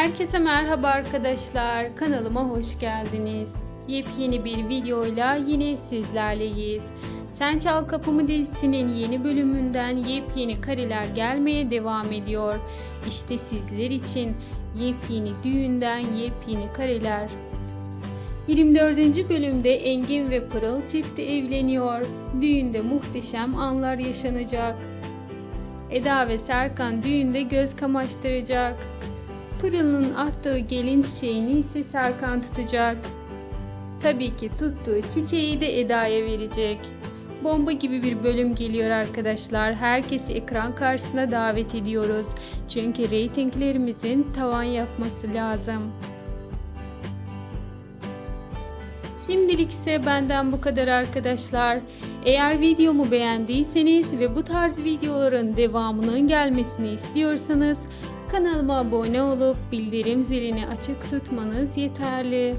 Herkese merhaba arkadaşlar. Kanalıma hoş geldiniz. Yepyeni bir videoyla yine sizlerleyiz. Sen Çal Kapımı dizisinin yeni bölümünden yepyeni kareler gelmeye devam ediyor. İşte sizler için yepyeni düğünden yepyeni kareler. 24. bölümde Engin ve Pırıl çifti evleniyor. Düğünde muhteşem anlar yaşanacak. Eda ve Serkan düğünde göz kamaştıracak. Pırıl'ın attığı gelin çiçeğini ise Serkan tutacak. Tabii ki tuttuğu çiçeği de Eda'ya verecek. Bomba gibi bir bölüm geliyor arkadaşlar. Herkesi ekran karşısına davet ediyoruz. Çünkü reytinglerimizin tavan yapması lazım. Şimdilik ise benden bu kadar arkadaşlar. Eğer videomu beğendiyseniz ve bu tarz videoların devamının gelmesini istiyorsanız kanalıma abone olup bildirim zilini açık tutmanız yeterli.